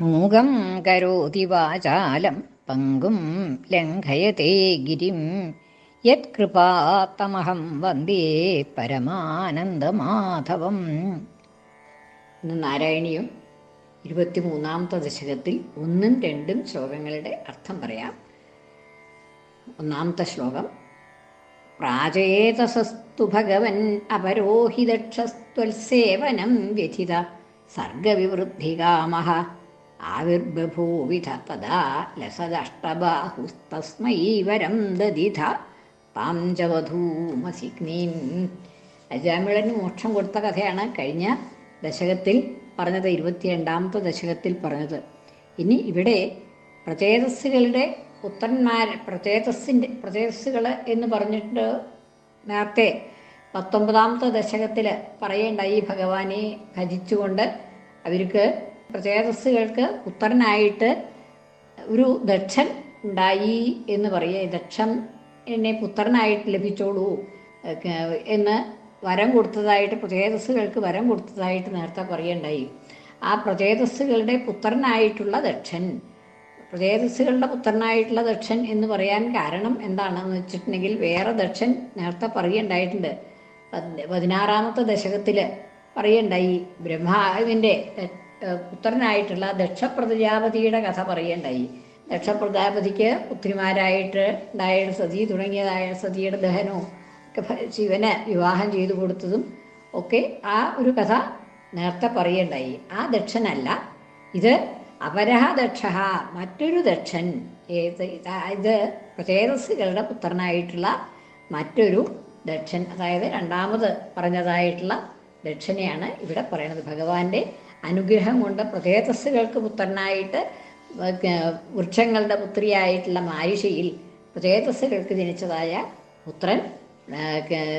മൂകം കരോതി വാചാലം പങ്കും ലംഘയത്തെ ഗിരിം. യത്കൃപാത്തമഹം വന്ദേ പരമാനന്ദമാധവം. ഇന്ന് നാരായണീയം ഇരുപത്തിമൂന്നാമത്തെ ദശകത്തിൽ ഒന്നും രണ്ടും ശ്ലോകങ്ങളുടെ അർത്ഥം പറയാം. ഒന്നാമത്തെ ശ്ലോകം പ്രാചേതസസ്തു ഭഗവൻ അപരോഹിതക്ഷസ്ത്വത്സേവനം വ്യഥിത സർഗവിവൃദ്ധികാമഃ ആവിർബഭൂവിധ പദാ ലസദഷ്ടബാഹുസ്തസ്മൈ വരം ദധിധ താം അജാമിളന് മോക്ഷം കൊടുത്ത കഥയാണ് കഴിഞ്ഞ ദശകത്തിൽ പറഞ്ഞത് ഇരുപത്തിരണ്ടാമത്തെ ദശകത്തിൽ പറഞ്ഞത്. ഇനി ഇവിടെ പ്രചേതസ്സുകളുടെ പുത്രന്മാർ പ്രചേതസ്സിന്റെ പ്രചേതസ്സുകൾ എന്ന് പറഞ്ഞിട്ട് നേരത്തെ പത്തൊമ്പതാമത്തെ ദശകത്തിൽ പറയേണ്ട ഈ ഭഗവാനെ ഭജിച്ചുകൊണ്ട് അവർക്ക് പ്രചേതസ്സുകൾക്ക് പുത്രനായിട്ട് ഒരു ദക്ഷൻ ഉണ്ടായി എന്ന് പറയുക. ദക്ഷൻ എന്നെ പുത്രനായിട്ട് ലഭിച്ചോളൂ എന്ന് വരം കൊടുത്തതായിട്ട് പ്രചേതസ്സുകൾക്ക് വരം കൊടുത്തതായിട്ട് നേരത്തെ പറയണ്ടായി ആ പ്രചേതസ്സുകളുടെ പുത്രനായിട്ടുള്ള ദക്ഷൻ പ്രചേതസ്സുകളുടെ പുത്രനായിട്ടുള്ള ദക്ഷൻ എന്ന് പറയാൻ കാരണം എന്താണെന്ന് വെച്ചിട്ടുണ്ടെങ്കിൽ വേറെ ദക്ഷൻ നേരത്തെ പറയുണ്ടായിട്ടുണ്ട് പതിനാറാമത്തെ ദശകത്തിൽ പറയണ്ടായി ബ്രഹ്മാവിന്റെ പുത്രനായിട്ടുള്ള ദക്ഷപ്രജാപതിയുടെ കഥ പറയേണ്ടായി. ദക്ഷപ്രജാപതിക്ക് പുത്രിമാരായിട്ട് ഉണ്ടായ സതി തുടങ്ങിയതായ സതിയുടെ ദഹനവും ഒക്കെ ശിവന് വിവാഹം ചെയ്തു കൊടുത്തതും ഒക്കെ ആ ഒരു കഥ നേരത്തെ പറയേണ്ടായി. ആ ദക്ഷനല്ല ഇത് അപരഹ ദക്ഷ മറ്റൊരു ദക്ഷൻ ഏത് ഇത് പ്രചേതസ്സുകളുടെ പുത്രനായിട്ടുള്ള മറ്റൊരു ദക്ഷൻ അതായത് രണ്ടാമത് പറഞ്ഞതായിട്ടുള്ള ദക്ഷനെയാണ് ഇവിടെ പറയുന്നത് ഭഗവാന്റെ അനുഗ്രഹം കൊണ്ട് പ്രചേതസ്സുകൾക്ക് പുത്രനായിട്ട് വൃക്ഷങ്ങളുടെ പുത്രിയായിട്ടുള്ള മാരിഷയിൽ പ്രചേതസ്സുകൾക്ക് ജനിച്ചതായ പുത്രൻ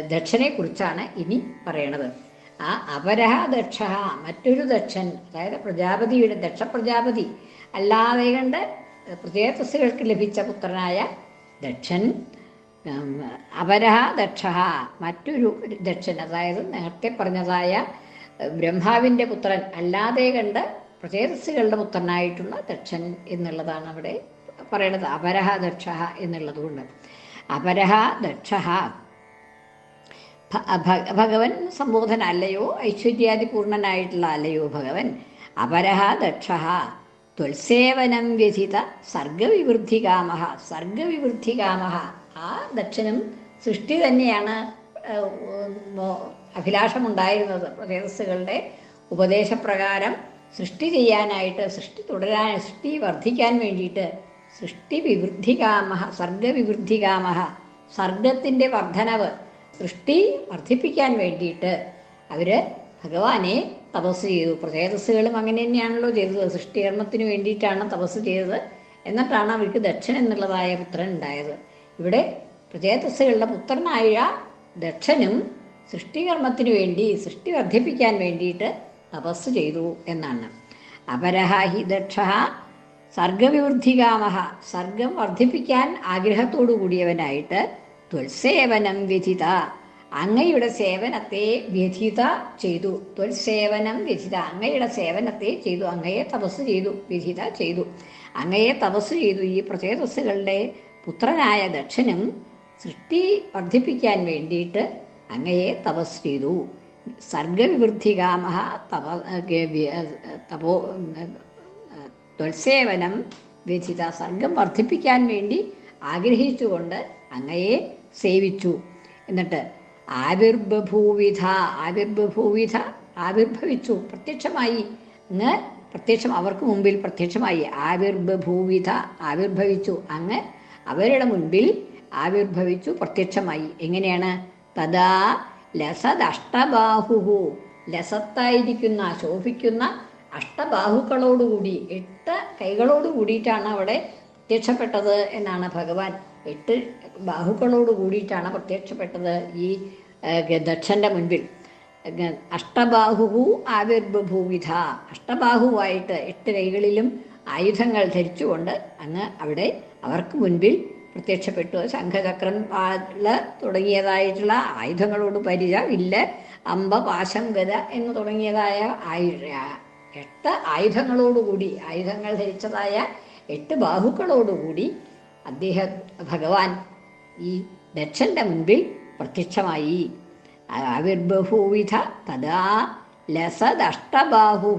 ദക്ഷനെക്കുറിച്ചാണ് ഇനി പറയണത്. ആ അപരഹ ദക്ഷ മറ്റൊരു ദക്ഷൻ അതായത് പ്രജാപതിയുടെ ദക്ഷ പ്രജാപതി അല്ലാതെ കണ്ട് പ്രചേതസ്സുകൾക്ക് ലഭിച്ച പുത്രനായ ദക്ഷൻ അപരഹ ദക്ഷ മറ്റൊരു ദക്ഷൻ അതായത് നേരത്തെ പറഞ്ഞതായ ബ്രഹ്മാവിന്റെ പുത്രൻ അല്ലാതെ കണ്ട് പ്രചേതസ്സുകളുടെ പുത്രനായിട്ടുള്ള ദക്ഷൻ എന്നുള്ളതാണ് അവിടെ പറയണത്. അപരഹ ദക്ഷ എന്നുള്ളത് കൊണ്ട്. അപരഹ ദക്ഷ ഭഗവൻ സംബോധന അല്ലയോ? ഐശ്വര്യാദി പൂർണനായിട്ടുള്ള അല്ലയോ ഭഗവൻ? അപരഹ ദക്ഷ ത്വത്സേവനം വ്യഥിത സർഗവിവൃദ്ധികാമ സർഗവിവൃദ്ധികാമ ആ ദക്ഷനും സൃഷ്ടി തന്നെയാണ്. അഭിലാഷമുണ്ടായിരുന്നത് പ്രേതസ്സുകളുടെ ഉപദേശപ്രകാരം സൃഷ്ടി ചെയ്യാനായിട്ട് സൃഷ്ടി തുടരാൻ സൃഷ്ടി വർദ്ധിക്കാൻ വേണ്ടിയിട്ട് സൃഷ്ടി വിവൃദ്ധികാമഹ സർഗവിവൃദ്ധികാമഹ സർഗത്തിന്റെ വർധനവ് സൃഷ്ടി വർദ്ധിപ്പിക്കാൻ വേണ്ടിയിട്ട് അവർ ഭഗവാനെ തപസ് ചെയ്തു. പ്രചേതസ്സുകളും അങ്ങനെ തന്നെയാണല്ലോ ചെയ്തത്. സൃഷ്ടികർമ്മത്തിന് വേണ്ടിയിട്ടാണ് തപസ് ചെയ്തത്. എന്നിട്ടാണ് അവർക്ക് ദക്ഷൻ എന്നുള്ളതായ പുത്രൻ ഉണ്ടായത്. ഇവിടെ പ്രചേതസ്സുകളുടെ പുത്രനായ ദക്ഷനും സൃഷ്ടികർമ്മത്തിന് വേണ്ടി സൃഷ്ടി വർദ്ധിപ്പിക്കാൻ വേണ്ടിയിട്ട് തപസ് ചെയ്തു എന്നാണ്. അപരഹ ഹി ദക്ഷ സർഗവിവൃദ്ധികാമഹ സർഗം വർദ്ധിപ്പിക്കാൻ ആഗ്രഹത്തോടു കൂടിയവനായിട്ട് ത്വൽസേവനം വ്യഥിത. അങ്ങയുടെ സേവനത്തെ വ്യഥിത ചെയ്തു. ത്വൽസേവനം വ്യഥിത. അങ്ങയുടെ സേവനത്തെ ചെയ്തു. അങ്ങയെ തപസ് ചെയ്തു. വ്യഥിത ചെയ്തു. അങ്ങയെ തപസ് ചെയ്തു. ഈ പ്രചേതസ്സുകളുടെ പുത്രനായ ദക്ഷനും സൃഷ്ടി വർദ്ധിപ്പിക്കാൻ വേണ്ടിയിട്ട് അങ്ങയെ തപസ് ചെയ്തു. സർഗവിവൃദ്ധികാമ തപ തപോ ത്വത്സേവനം വ്യഥിത. സർഗം വർദ്ധിപ്പിക്കാൻ വേണ്ടി ആഗ്രഹിച്ചുകൊണ്ട് അങ്ങയെ സേവിച്ചു. എന്നിട്ട് ആവിർബഭൂവിധ ആവിർബഭൂവിധ ആവിർഭവിച്ചു. പ്രത്യക്ഷമായി അങ്ങ് പ്രത്യക്ഷം അവർക്ക് മുമ്പിൽ പ്രത്യക്ഷമായി ആവിർബഭൂവിധ ആവിർഭവിച്ചു. അങ്ങ് അവരുടെ മുൻപിൽ ആവിർഭവിച്ചു പ്രത്യക്ഷമായി. എങ്ങനെയാണ്? തഥാ ലസദഷ്ടബാഹുഹു. ലസത്തായിരിക്കുന്ന ശോഭിക്കുന്ന അഷ്ടബാഹുക്കളോടുകൂടി എട്ട് കൈകളോട് കൂടിയിട്ടാണ് അവിടെ പ്രത്യക്ഷപ്പെട്ടത് എന്നാണ് ഭഗവാൻ. എട്ട് ബാഹുക്കളോട് കൂടിയിട്ടാണ് പ്രത്യക്ഷപ്പെട്ടത് ഈ ദക്ഷന്റെ മുൻപിൽ. അഷ്ടബാഹുഹു ആവിർബഭൂവിധ അഷ്ടബാഹുവായിട്ട് എട്ട് കൈകളിലും ആയുധങ്ങൾ ധരിച്ചുകൊണ്ട് അങ്ങ് അവിടെ അവർക്ക് മുൻപിൽ പ്രത്യക്ഷപ്പെട്ടു. ശംഖചക്രം പാൽ തുടങ്ങിയതായിട്ടുള്ള ആയുധങ്ങളോട് പരിച വില്ല് അമ്പ പാശം ഗത എന്ന് തുടങ്ങിയതായ ആയു എട്ട് ആയുധങ്ങളോടുകൂടി ആയുധങ്ങൾ ധരിച്ചതായ എട്ട് ബാഹുക്കളോടുകൂടി അദ്ദേഹം ഭഗവാൻ ഈ ദക്ഷന്റെ മുൻപിൽ പ്രത്യക്ഷമായി. ആവിർബഹൂവിധ തഥാ ലസദഷ്ടബാഹു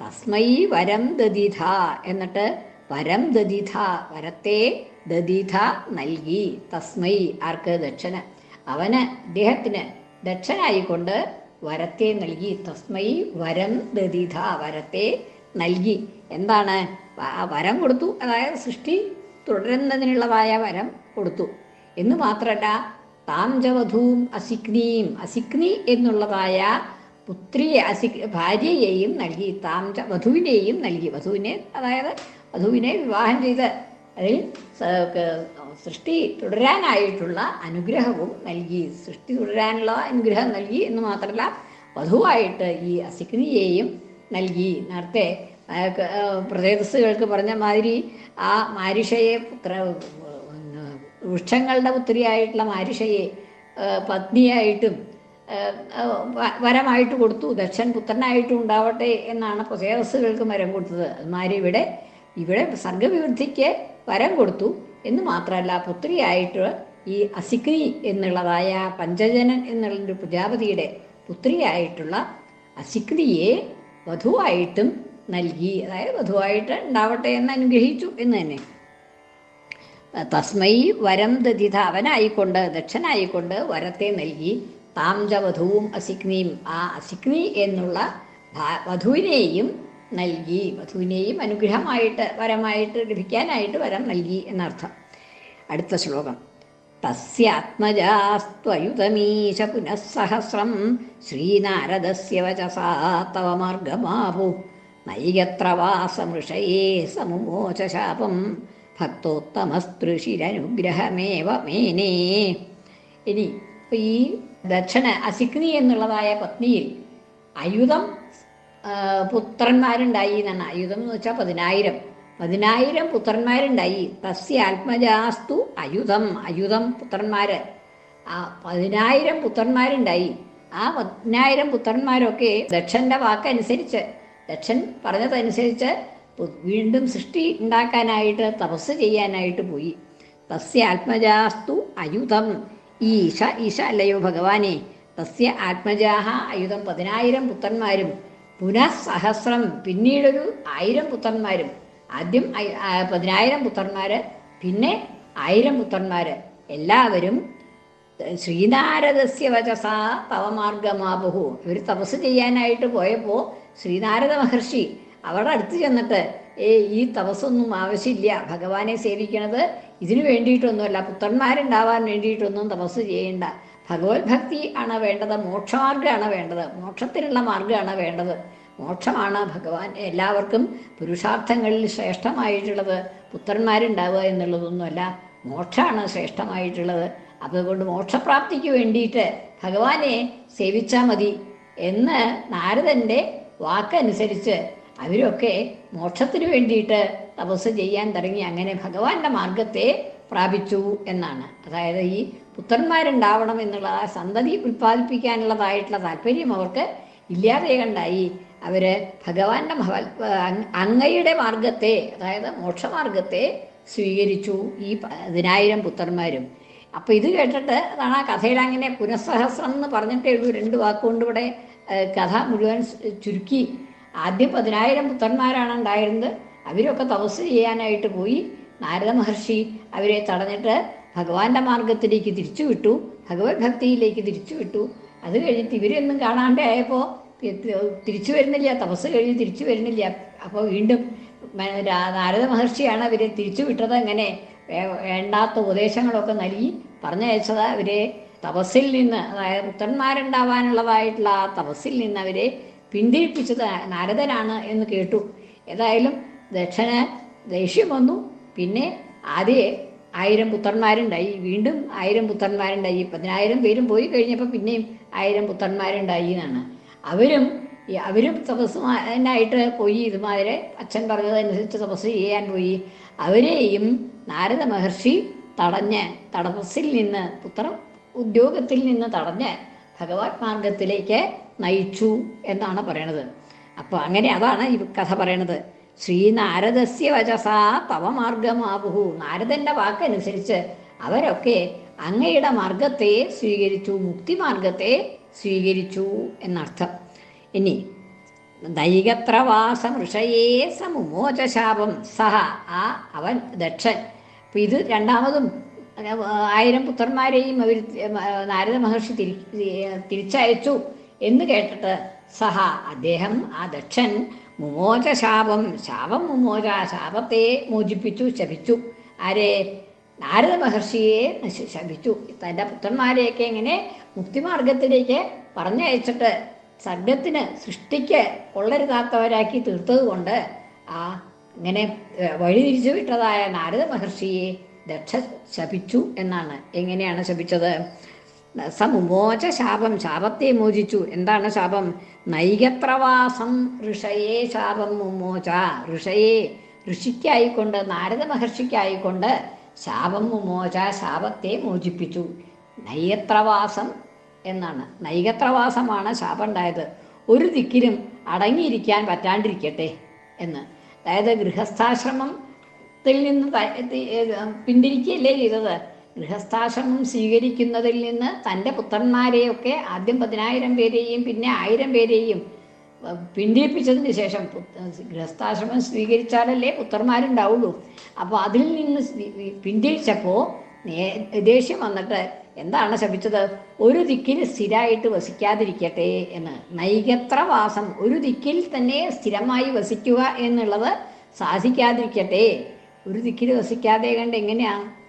തസ്മൈ വരം ദതിഥ എന്നിട്ട് വരം ദതിഥ വരത്തെ ദദിഥ നൽകി. തസ്മൈ ആർക്ക് ദക്ഷന് അവന് അദ്ദേഹത്തിന് ദക്ഷനായിക്കൊണ്ട് വരത്തെ നൽകി. തസ്മൈ വരം ദദിഥ വരത്തെ നൽകി. എന്താണ്? വരം കൊടുത്തു. അതായത് സൃഷ്ടി തുടരുന്നതിനുള്ളതായ വരം കൊടുത്തു. എന്ന് മാത്രമല്ല താംജവധൂം അസിഗ്നിയും അസിഗ്നി എന്നുള്ളതായ പുത്രിയെ അസി ഭാര്യയെയും നൽകി. താംജ വധുവിനെയും നൽകി. വധുവിനെ അതായത് വധുവിനെ വിവാഹം ചെയ്ത് അതിൽ സൃഷ്ടി തുടരാനായിട്ടുള്ള അനുഗ്രഹവും നൽകി. സൃഷ്ടി തുടരാനുള്ള അനുഗ്രഹം നൽകി എന്ന് മാത്രമല്ല വധുവായിട്ട് ഈ അസിഗ്നിയെയും നൽകി. നേരത്തെ പ്രദേശസുകൾക്ക് പറഞ്ഞ മാതിരി ആ മാരിഷയെ വൃക്ഷങ്ങളുടെ പുത്രിയായിട്ടുള്ള മാരിഷയെ പത്നിയായിട്ടും വരമായിട്ട് കൊടുത്തു. ദക്ഷൻ പുത്രനായിട്ടും ഉണ്ടാവട്ടെ എന്നാണ് പ്രദേശസുകൾക്ക് മരം കൊടുത്തത്. അതുമാതിരി ഇവിടെ ഇവിടെ സർഗവിവൃദ്ധിക്ക് വരം കൊടുത്തു എന്ന് മാത്രമല്ല പുത്രിയായിട്ട് ഈ അസിക്രി എന്നുള്ളതായ പഞ്ചജനൻ എന്നുള്ളൊരു പ്രജാപതിയുടെ പുത്രിയായിട്ടുള്ള അസിക്രിയെ വധുവായിട്ടും നൽകി അതായത് വധുവായിട്ട് ഉണ്ടാവട്ടെ എന്ന് അനുഗ്രഹിച്ചു എന്ന് തന്നെ. തസ്മൈ വരം ദതിഥ അവനായിക്കൊണ്ട് ദക്ഷനായിക്കൊണ്ട് വരത്തെ നൽകി. താം ച വധുവും അസിഗ്നിയും ആ അസിഗ്നി എന്നുള്ള വധുവിനെയും നൽകി. വധുവിനെയും അനുഗ്രഹമായിട്ട് വരമായിട്ട് ലഭിക്കാനായിട്ട് വരം നൽകി എന്നർത്ഥം. അടുത്ത ശ്ലോകം. തസ്യാത്മജാസ്ത്വയുതമീശ പുനഃസഹസ്രം ശ്രീനാരദസ്യ വചസാ തവ മാർഗമാപു നൈകത്ര വാസമൃഷയേ സമുമോച ശാപം ഭക്തോത്തമസ്തൃഷിരനുഗ്രഹമേവ മേനേ. ഇനി ഈ ദക്ഷണ അസിഗ്നി എന്നുള്ളതായ പത്നിയിൽ അയുധം പുത്രന്മാരുണ്ടായി എന്നാണ്. ആയുധം എന്ന് വെച്ചാൽ പതിനായിരം. പതിനായിരം പുത്രന്മാരുണ്ടായി. തസ്യ ആത്മജാസ്തു അയുധം അയുധം പുത്രന്മാര്. ആ പതിനായിരം പുത്രന്മാരുണ്ടായി. ആ പതിനായിരം പുത്രന്മാരൊക്കെ ദക്ഷന്റെ വാക്കനുസരിച്ച് ദക്ഷൻ പറഞ്ഞതനുസരിച്ച് വീണ്ടും സൃഷ്ടി ഉണ്ടാക്കാനായിട്ട് തപസ് ചെയ്യാനായിട്ട് പോയി. തസ്യ ആത്മജാസ്തു അയുധം ഈശ ഈശ അല്ലയോ ഭഗവാനെ. തസ്യ ആത്മജാഹ അയുധം പതിനായിരം പുത്രന്മാരും പുനഃസഹസ്രം പിന്നീടൊരു ആയിരം പുത്രന്മാരും. ആദ്യം പതിനായിരം പുത്രന്മാര് പിന്നെ ആയിരം പുത്രന്മാര്. എല്ലാവരും ശ്രീനാരദസ്യ വചസ തവമാർഗമാബഹു ഇവർ തപസ് ചെയ്യാനായിട്ട് പോയപ്പോൾ ശ്രീനാരദ മഹർഷി അവരുടെ അടുത്ത് ചെന്നിട്ട് ഏ ഈ തപസ്സൊന്നും ആവശ്യമില്ല. ഭഗവാനെ സേവിക്കണത് ഇതിനു വേണ്ടിയിട്ടൊന്നുമല്ല. പുത്രന്മാരുണ്ടാവാൻ വേണ്ടിയിട്ടൊന്നും തപസ് ചെയ്യേണ്ട. ഭഗവത് ഭക്തി ആണ് വേണ്ടത് മോക്ഷമാർഗമാണ് വേണ്ടത് മോക്ഷത്തിനുള്ള മാർഗമാണ് വേണ്ടത്. മോക്ഷമാണ് ഭഗവാൻ എല്ലാവർക്കും പുരുഷാർത്ഥങ്ങളിൽ ശ്രേഷ്ഠമായിട്ടുള്ളത് പുത്രന്മാരുണ്ടാവുക എന്നുള്ളതൊന്നുമല്ല മോക്ഷമാണ് ശ്രേഷ്ഠമായിട്ടുള്ളത്. അതുകൊണ്ട് മോക്ഷപ്രാപ്തിക്ക് വേണ്ടിയിട്ട് ഭഗവാനെ സേവിച്ചാൽ മതി എന്ന് നാരദന്റെ വാക്കനുസരിച്ച് അവരൊക്കെ മോക്ഷത്തിന് വേണ്ടിയിട്ട് തപസ് ചെയ്യാൻ തുടങ്ങി. അങ്ങനെ ഭഗവാന്റെ മാർഗത്തെ പ്രാപിച്ചു എന്നാണ്. അതായത് ഈ പുത്രന്മാരുണ്ടാവണം എന്നുള്ള ആ സന്തതി ഉൽപ്പാദിപ്പിക്കാനുള്ളതായിട്ടുള്ള താല്പര്യം അവർക്ക് ഇല്ലാതെ കണ്ടായി. അവർ ഭഗവാന്റെ അങ്ങയുടെ മാർഗത്തെ അതായത് മോക്ഷമാർഗത്തെ സ്വീകരിച്ചു ഈ പതിനായിരം പുത്രന്മാരും. അപ്പൊ ഇത് കേട്ടിട്ട് അതാണ് ആ കഥയിൽ അങ്ങനെ പുനഃസഹസ്രം എന്ന് പറഞ്ഞിട്ടേ ഉള്ളൂ രണ്ട് വാക്കുകൊണ്ട് ഇവിടെ കഥ മുഴുവൻ ചുരുക്കി. ആദ്യം പതിനായിരം പുത്രന്മാരാണ് ഉണ്ടായിരുന്നത്. അവരൊക്കെ തപസ് ചെയ്യാനായിട്ട് പോയി. നാരദ മഹർഷി അവരെ തടഞ്ഞിട്ട് ഭഗവാന്റെ മാർഗത്തിലേക്ക് തിരിച്ചു വിട്ടു. ഭഗവത് ഭക്തിയിലേക്ക് തിരിച്ചു വിട്ടു. അത് കഴിഞ്ഞിട്ട് ഇവരൊന്നും കാണാണ്ട് ആയപ്പോൾ തിരിച്ചു വരുന്നില്ല. തപസ് കഴിഞ്ഞ് തിരിച്ചു വരുന്നില്ല. അപ്പോൾ വീണ്ടും നാരദ മഹർഷിയാണ് അവരെ തിരിച്ചു വിട്ടത്. അങ്ങനെ വേ- വേണ്ടാത്ത ഉപദേശങ്ങളൊക്കെ നൽകി പറഞ്ഞയച്ചത് അവരെ തപസ്സിൽ നിന്ന് അതായത് പുത്രന്മാരുണ്ടാവാനുള്ളതായിട്ടുള്ള ആ തപസ്സിൽ നിന്ന് അവരെ പിന്തിരിപ്പിച്ചത് നാരദനാണ് എന്ന് കേട്ടു. ഏതായാലും ദക്ഷന് ദേഷ്യം വന്നു. പിന്നെ ആദ്യേ ആയിരം പുത്രന്മാരുണ്ടായി. വീണ്ടും ആയിരം പുത്രന്മാരുണ്ടായി. പതിനായിരം പേരും പോയി കഴിഞ്ഞപ്പോൾ പിന്നെയും ആയിരം പുത്രന്മാരുണ്ടായി എന്നാണ്. അവരും അവരും തപസ്സുമായിട്ട് പോയി. ഇതുമാതിരി അച്ഛൻ പറഞ്ഞതനുസരിച്ച് തപസ് ചെയ്യാൻ പോയി. അവരെയും നാരദ മഹർഷി തടഞ്ഞ് തടസ്സിൽ നിന്ന് പുത്ര ഉദ്യോഗത്തിൽ നിന്ന് തടഞ്ഞ് ഭഗവത് മാർഗത്തിലേക്ക് നയിച്ചു എന്നാണ് പറയണത്. അപ്പോൾ അങ്ങനെ അതാണ് ഈ കഥ പറയണത്. ശ്രീനാരദസ്യ വചസാ തവ മാർഗമാവുഹു. നാരദന്റെ വാക്കനുസരിച്ച് അവരൊക്കെ അങ്ങയുടെ മാർഗത്തെ സ്വീകരിച്ചു മുക്തി മാർഗത്തെ സ്വീകരിച്ചു എന്നർത്ഥം. ഇനി ദൈകത്രവാസ ഋഷയേ സമുമോച സഹ ആ അവൻ ദക്ഷൻ. അപ്പം ഇത് രണ്ടാമതും ആയിരം പുത്രന്മാരെയും അവർ നാരദ മഹർഷി തിരി തിരിച്ചയച്ചു എന്ന് കേട്ടിട്ട് സഹ അദ്ദേഹം ആ ദക്ഷൻ മുമോച ശാപം മുമോച ശാപത്തെ മോചിപ്പിച്ചു ശപിച്ചു. ആരെ? നാരദ മഹർഷിയെ ശപിച്ചു. തന്റെ പുത്രന്മാരെയൊക്കെ ഇങ്ങനെ മുക്തിമാർഗത്തിലേക്ക് പറഞ്ഞയച്ചിട്ട് സർഗത്തിന് സൃഷ്ടിക്ക് കൊള്ളരുതാത്തവരാക്കി തീർത്തത് കൊണ്ട് ആ ഇങ്ങനെ വഴിതിരിച്ചു വിട്ടതായ നാരദ മഹർഷിയെ ദക്ഷ ശപിച്ചു എന്നാണ്. എങ്ങനെയാണ് ശപിച്ചത്? സമുമോച ശാപം ശാപത്തെ മോചിച്ചു എന്താണ് ശാപം? നൈകത്രവാസം ഋഷയെ ശാപം മുമോച. ഋഷയെ ഋഷിക്കായിക്കൊണ്ട് നാരദ മഹർഷിക്കായിക്കൊണ്ട് ശാപം മുമോച ശാപത്തെ മോചിപ്പിച്ചു. നൈകത്രവാസം എന്നാണ്. നൈകത്രവാസമാണ് ശാപം ഉണ്ടായത് ഒരു ദിക്കിലും അടങ്ങിയിരിക്കാൻ പറ്റാണ്ടിരിക്കട്ടെ എന്ന്. അതായത് ഗൃഹസ്ഥാശ്രമത്തിൽ നിന്ന് പിന്തിരിക്കുകയല്ലേ ചെയ്തത്? ഗൃഹസ്ഥാശ്രമം സ്വീകരിക്കുന്നതിൽ നിന്ന് തന്റെ പുത്രന്മാരെയൊക്കെ ആദ്യം പതിനായിരം പേരെയും പിന്നെ ആയിരം പേരെയും പിന്തിരിപ്പിച്ചതിന് ശേഷം ഗൃഹസ്ഥാശ്രമം സ്വീകരിച്ചാലല്ലേ പുത്രന്മാരുണ്ടാവുള്ളൂ. അപ്പോൾ അതിൽ നിന്ന് പിന്തിരിച്ചപ്പോൾ ദേഷ്യം വന്നിട്ട് എന്താണ് ശപിച്ചത്? ഒരു ദിക്കിൽ സ്ഥിരമായിട്ട് വസിക്കാതിരിക്കട്ടെ എന്ന്. നൈകത്ര വാസം. ഒരു ദിക്കിൽ തന്നെ സ്ഥിരമായി വസിക്കുക എന്നുള്ളത് സാധിക്കാതിരിക്കട്ടെ. ഒരു ദിക്കിൽ വസിക്കാതെ കണ്ട് എങ്ങനെയാണ്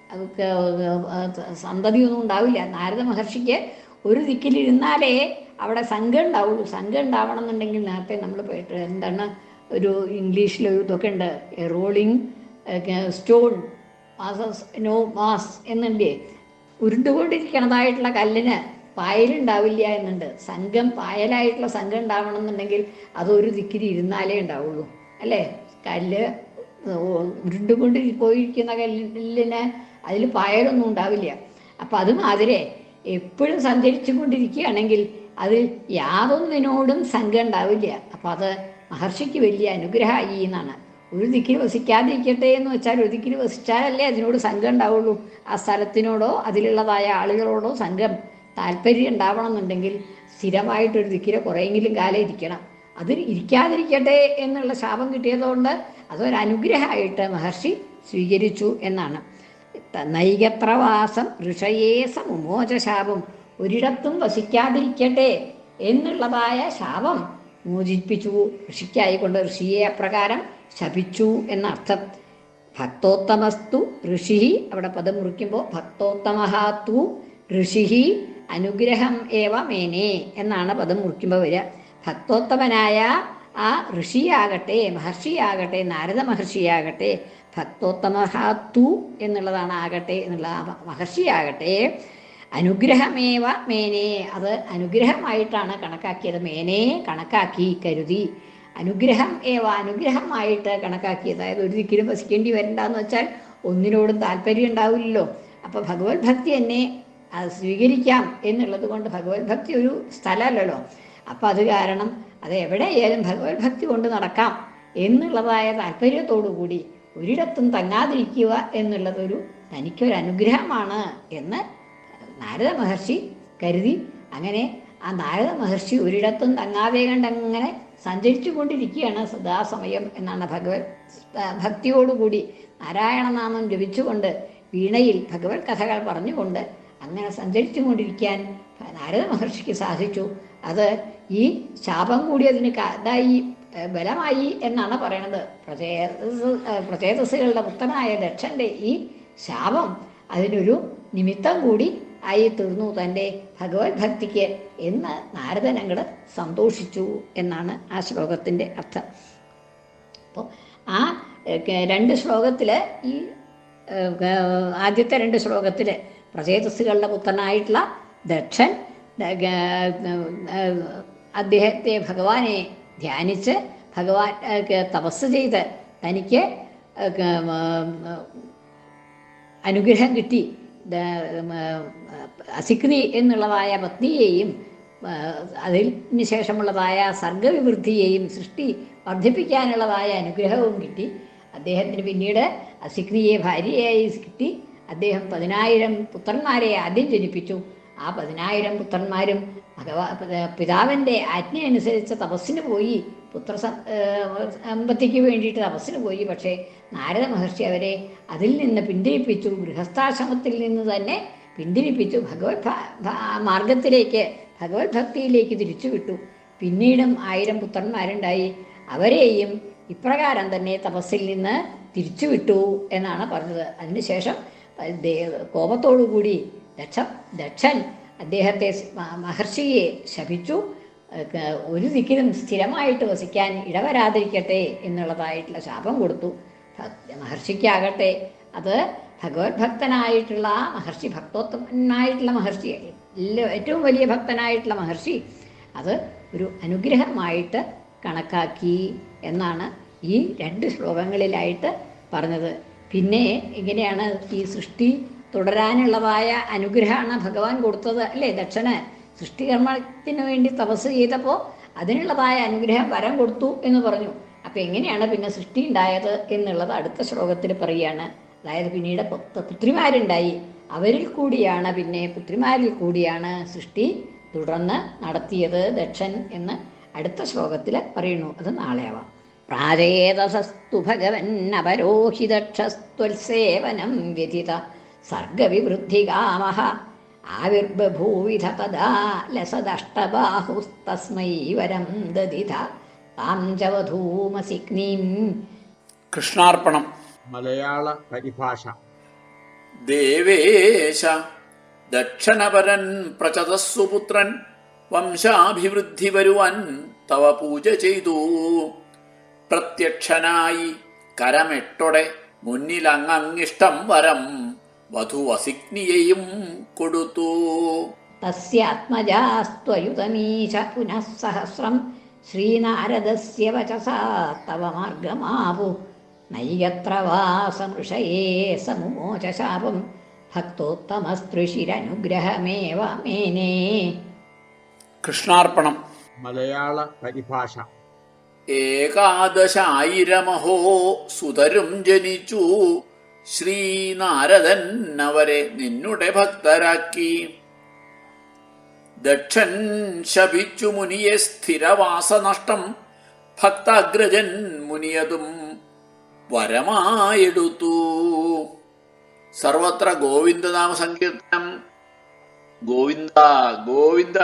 സന്തതിയൊന്നും ഉണ്ടാവില്ല. നാരദ മഹർഷിക്ക് ഒരു ദിക്കിലിരുന്നാലേ അവിടെ സംഘം ഉണ്ടാവുള്ളൂ. സംഘം ഉണ്ടാവണം എന്നുണ്ടെങ്കിൽ നേരത്തെ നമ്മൾ പോയിട്ട് എന്താണ് ഒരു ഇംഗ്ലീഷിൽ ഒരു ഇതൊക്കെ ഉണ്ട്. Rolling stone masses no moss എന്നുണ്ടേ. ഉരുണ്ടുകൊണ്ടിരിക്കണതായിട്ടുള്ള കല്ലിന് പായലുണ്ടാവില്ല എന്നുണ്ട്. സംഘം പായലായിട്ടുള്ള സംഘം ഉണ്ടാവണം എന്നുണ്ടെങ്കിൽ അതൊരു ദിക്കിരി ഇരുന്നാലേ ഉണ്ടാവുള്ളൂ. അല്ലേ? കല്ല് ഉരുണ്ടുകൊണ്ട് പോയിരിക്കുന്ന കല്ലിന് അതിൽ പായലൊന്നും ഉണ്ടാവില്ല. അപ്പം അതുമാതിരെ എപ്പോഴും സഞ്ചരിച്ചു കൊണ്ടിരിക്കുകയാണെങ്കിൽ അതിൽ യാതൊന്നിനോടും സംഘം ഉണ്ടാവില്ല. അപ്പം അത് മഹർഷിക്ക് വലിയ അനുഗ്രഹമായി എന്നാണ്. ഒരു ദിക്കിൽ വസിക്കാതിരിക്കട്ടെ എന്ന് വെച്ചാൽ ഒരു ദിക്കിൽ വസിച്ചാലല്ലേ അതിനോട് സംഘം ഉണ്ടാവുള്ളൂ. ആ സ്ഥലത്തിനോടോ അതിലുള്ളതായ ആളുകളോടോ സംഘം താല്പര്യം ഉണ്ടാവണം എന്നുണ്ടെങ്കിൽ സ്ഥിരമായിട്ടൊരു ദിക്കിലെ കുറേയെങ്കിലും കാലം ഇരിക്കണം. അതിൽ ഇരിക്കാതിരിക്കട്ടെ എന്നുള്ള ശാപം കിട്ടിയതുകൊണ്ട് അതൊരനുഗ്രഹമായിട്ട് മഹർഷി സ്വീകരിച്ചു എന്നാണ്. നൈകത്രവാസം ഋഷയേ സമുമോച ശാപം ഒരിടത്തും വസിക്കാതിരിക്കട്ടെ എന്നുള്ളതായ ശാപം മോചിപ്പിച്ചു. ഋഷിക്കായിക്കൊണ്ട് ഋഷിയെ അപ്രകാരം ശപിച്ചു എന്നർത്ഥം. ഭക്തോത്തമസ്തു ഋഷി അവിടെ പദം മുറിക്കുമ്പോൾ ഭക്തോത്തമഹാത്തു ഋഷി അനുഗ്രഹം ഏവ മേനെ എന്നാണ് പദം മുറിക്കുമ്പോൾ വരിക. ഭക്തോത്തമനായ ആ ഋഷിയാകട്ടെ മഹർഷിയാകട്ടെ നാരദ മഹർഷിയാകട്ടെ ഭക്തോത്തമഹാത്തു എന്നുള്ളതാണ് ആകട്ടെ എന്നുള്ള മഹർഷിയാകട്ടെ. അനുഗ്രഹമേവ മേനെ. അത് അനുഗ്രഹമായിട്ടാണ് കണക്കാക്കിയത്. മേനെ കണക്കാക്കി കരുതി. അനുഗ്രഹം ഏവ അനുഗ്രഹമായിട്ട് കണക്കാക്കി അതായത് ഒരു ദിക്കിലും വസിക്കേണ്ടി വരണ്ടെന്ന് വെച്ചാൽ ഒന്നിനോടും താല്പര്യം ഉണ്ടാവില്ലല്ലോ. അപ്പോൾ ഭഗവത് ഭക്തി എന്നെ സ്വീകരിക്കാം എന്നുള്ളത് കൊണ്ട് ഭഗവത് ഭക്തി ഒരു സ്ഥലമല്ലല്ലോ അപ്പോൾ അത് കാരണം അത് എവിടെയായാലും ഭഗവത് ഭക്തി കൊണ്ട് നടക്കാം എന്നുള്ളതായ താല്പര്യത്തോടു കൂടി ഒരിടത്തും തങ്ങാതിരിക്കുക എന്നുള്ളതൊരു തനിക്കൊരു അനുഗ്രഹമാണ് എന്ന് നാരദ മഹർഷി കരുതി. അങ്ങനെ ആ നാരദ മഹർഷി ഒരിടത്തും തങ്ങാതെ കണ്ട് അങ്ങനെ സഞ്ചരിച്ചു കൊണ്ടിരിക്കുകയാണ് സദാസമയം എന്നാണ് ഭഗവത് ഭക്തിയോടുകൂടി നാരായണനാമം ജപിച്ചുകൊണ്ട് വീണയിൽ ഭഗവത് കഥകൾ പറഞ്ഞുകൊണ്ട് അങ്ങനെ സഞ്ചരിച്ചു കൊണ്ടിരിക്കാൻ നാരദ മഹർഷിക്ക് സാധിച്ചു. അത് ഈ ശാപം കൂടി അതിന് ഇതായി ബലമായി എന്നാണ് പറയണത്. പ്രചേതസ് പ്രചേതസ്സുകളുടെ പുത്രനായ ദക്ഷന്റെ ഈ ശാപം അതിനൊരു നിമിത്തം കൂടി ആയി തീർന്നു തന്റെ ഭഗവത് ഭക്തിക്ക് എന്ന് നാരദൻ അങ്ങട് സന്തോഷിച്ചു എന്നാണ് ആ ശ്ലോകത്തിന്റെ അർത്ഥം. അപ്പോൾ ആ രണ്ട് ശ്ലോകത്തിൽ ഈ ആദ്യത്തെ രണ്ട് ശ്ലോകത്തിൽ പ്രചേതസ്സുകളുടെ പുത്രനായിട്ടുള്ള ദക്ഷൻ അദ്ദേഹത്തെ ഭഗവാനെ ധ്യാനിച്ച് ഭഗവാൻ തപസ് ചെയ്ത് തനിക്ക് അനുഗ്രഹം കിട്ടി. അസിക്രി എന്നുള്ളതായ പത്നിയെയും അതിന് ശേഷമുള്ളതായ സർഗവിവൃദ്ധിയെയും സൃഷ്ടി വർദ്ധിപ്പിക്കാനുള്ളതായ അനുഗ്രഹവും കിട്ടി. അദ്ദേഹത്തിന് പിന്നീട് അസിഗ്നിയെ ഭാര്യയായി കിട്ടി. അദ്ദേഹം പതിനായിരം പുത്രന്മാരെ ആദ്യം ജനിപ്പിച്ചു. ആ പതിനായിരം പുത്രന്മാരും ഭഗവാ പിതാവിന്റെ ആജ്ഞ അനുസരിച്ച് തപസ്സിന് പോയി. പുത്ര സമ്പത്തിക്ക് വേണ്ടിയിട്ട് തപസ്സിന് പോയി. പക്ഷേ നാരദ മഹർഷി അവരെ അതിൽ നിന്ന് പിന്തിരിപ്പിച്ചു. ഗൃഹസ്ഥാശ്രമത്തിൽ നിന്ന് തന്നെ പിന്തിരിപ്പിച്ചു. ഭഗവത് മാർഗത്തിലേക്ക് ഭഗവത് ഭക്തിയിലേക്ക് തിരിച്ചുവിട്ടു പിന്നീടും ആയിരം പുത്രന്മാരുണ്ടായി. അവരെയും ഇപ്രകാരം തന്നെ തപസ്സിൽ നിന്ന് തിരിച്ചുവിട്ടു എന്നാണ് പറഞ്ഞത്. അതിനുശേഷം കോപത്തോടു കൂടി ദക്ഷ ദക്ഷൻ അദ്ദേഹത്തെ മഹർഷിയെ ശപിച്ചു. ഒരു ദിക്കിലും സ്ഥിരമായിട്ട് വസിക്കാൻ ഇടവരാതിരിക്കട്ടെ എന്നുള്ളതായിട്ടുള്ള ശാപം കൊടുത്തു. മഹർഷിക്കാകട്ടെ. അത് ഭഗവത് ഭക്തനായിട്ടുള്ള മഹർഷി ഭക്തോത്തമനായിട്ടുള്ള മഹർഷി ഏറ്റവും വലിയ ഭക്തനായിട്ടുള്ള മഹർഷി അത് ഒരു അനുഗ്രഹമായിട്ട് കണക്കാക്കി എന്നാണ് ഈ രണ്ട് ശ്ലോകങ്ങളിലായിട്ട് പറഞ്ഞത്. പിന്നെ എങ്ങനെയാണ് ഈ സൃഷ്ടി തുടരാനുള്ളതായ അനുഗ്രഹമാണ് ഭഗവാൻ കൊടുത്തത് അല്ലേ? ദക്ഷന് സൃഷ്ടികർമ്മത്തിന് വേണ്ടി തപസ് ചെയ്തപ്പോൾ അതിനുള്ളതായ അനുഗ്രഹം വരം കൊടുത്തു എന്ന് പറഞ്ഞു. അപ്പം എങ്ങനെയാണ് പിന്നെ സൃഷ്ടി ഉണ്ടായത് എന്നുള്ളത് അടുത്ത ശ്ലോകത്തിൽ പറയുകയാണ് അതായത് പിന്നീട് പുത്രിമാരുണ്ടായി. അവരിൽ കൂടിയാണ് പിന്നെ പുത്രിമാരിൽ കൂടിയാണ് സൃഷ്ടി തുടർന്ന് നടത്തിയത് ദക്ഷൻ എന്ന് അടുത്ത ശ്ലോകത്തിൽ പറയുന്നു. അത് നാളെയാവാം പ്രാജേതസസ്തു ഭഗവൻ അപരോഹിതക്ഷസ്ത്വൽസേവനം വ്യഥിത സർഗവിവൃദ്ധികാമഹ. ആവിർബഭൂവിധ പദാ ലസദഷ്ടബാഹുസ്തസ്മൈ വരം ദധിത. താം ച വധൂമസിഗ്നീം കൃഷ്ണാർപ്പണം. മലയാള പരിഭാഷ. ദേവേശ ദക്ഷണപരൻ പ്രചതസ്സു പുത്രൻ. വംശാഭിവൃദ്ധി വരുവാൻ തവ പൂജ ചെയ്തു. പ്രത്യക്ഷനായി കരമെട്ടൊടെ മുന്നിലങ്ങിഷ്ടം വരം വധുവസിഗ്നിയെയും കൊടുത്തു. തസ്യാത്മജാസ്ത്വയുതമീശ പുനഃ സഹസ്രം ശ്രീനാരദസ്യ വചസാ തവ മാർഗമാവു. നൈയത്ര വാസമൃഷയേ സമുമോച ശാപം ഭക്തോത്തമസ്തൃശിരനുഗ്രഹമേവ മേനേ. കൃഷ്ണാർപ്പണം. മലയാള പരിഭാഷ. ഏകാദശായിരമഹോ സുതരും ജനിച്ചു. ശ്രീനാരദൻ അവരെ നിന്നുടെ ഭക്തരാക്കി. ദക്ഷൻ ശപിച്ചു മുനിയെ സ്ഥിരവാസനഷ്ടം ഭക്താഗ്രജൻ മുനിയതും വരമായെടുത്തു. സർവത്ര ഗോവിന്ദനാമ സങ്കീർത്തനം ഗോവിന്ദ ഗോവിന്ദ.